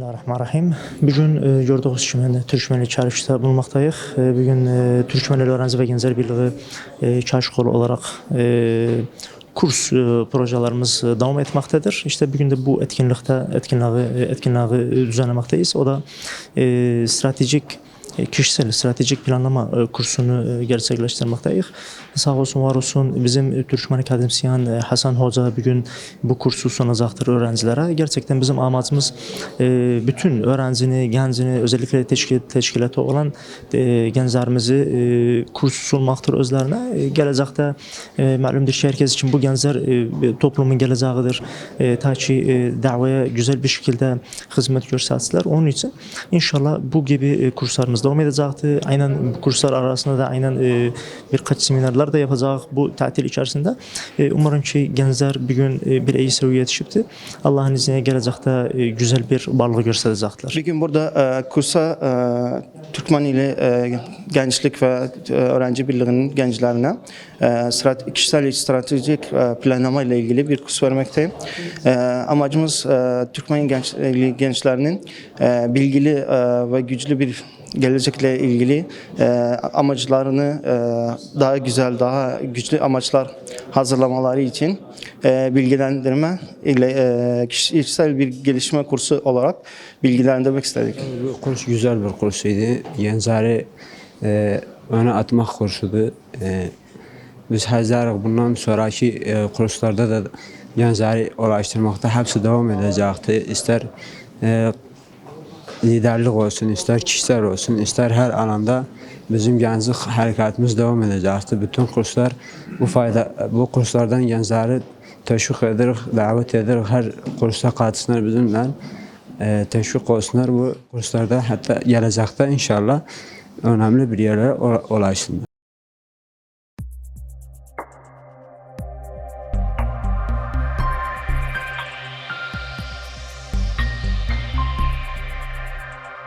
Bismillahirrahmanirrahim. Bugün e, gördüğünüz kimi Türkmenli çarşıda bulunmaktayıq. E, Bugün e, Türkmenli Öğrenci ve Gençler Birliği e, Çarşı Kolu olarak e, kurs e, projelerimiz e, devam etmektedir. İşte bugün de bu etkinlikte etkinliği, etkinliği düzenlemekteyiz. O da e, stratejik kişisel stratejik planlama e, kursunu e, gerçekleştirmekteyiz. Sağ olsun var olsun bizim e, Türkmen akademisyen e, Hasan Hoca bugün bu kursu sunacaktır öğrencilere. Gerçekten bizim amacımız e, bütün öğrencini, gencini özellikle teşkil, teşkilatı olan e, gençlerimizi e, kurs sunmaktır özlerine. E, gelecekte e, malumdur ki herkes için bu gençler e, toplumun geleceğidir. E, ta ki e, davaya güzel bir şekilde hizmet göstersinler. Onun için inşallah bu gibi e, kurslarımız devam edecektir. Aynen kurslar arasında da aynen e, birkaç seminerler de yapacağız bu tatil içerisinde. E, umarım ki gençler bir gün e, bir iyi seviyeye yetişipti. Allah'ın izniyle gelecekte e, güzel bir varlık gösterecekler. Bugün burada e, kursa e, Türkmen ile e, Gençlik ve e, Öğrenci Birliği'nin gençlerine e, strat- kişisel stratejik e, planlama ile ilgili bir kurs vermekteyim. E, amacımız e, Türkmen genç, gençlerinin e, bilgili e, ve güçlü bir gelecekle ilgili e, amaçlarını e, daha güzel, daha güçlü amaçlar hazırlamaları için e, bilgilendirme ile e, kişisel bir gelişme kursu olarak bilgilendirmek istedik. Bu kurs güzel bir kursuydu. Gençleri e, öne atmak kursudu. E, biz hazırlık bundan sonraki e, kurslarda da gençleri ulaştırmakta hepsi devam edecekti. İster e, liderlik olsun, ister kişisel olsun, ister her alanda bizim gençlik harekatımız devam edecekti. Bütün kurslar bu fayda bu kurslardan gençleri teşvik ederek, davet ederek her kursa katılsınlar bizimle. E, teşvik olsunlar bu kurslarda hatta gelecekte inşallah önemli bir yerlere ula- ulaşsınlar.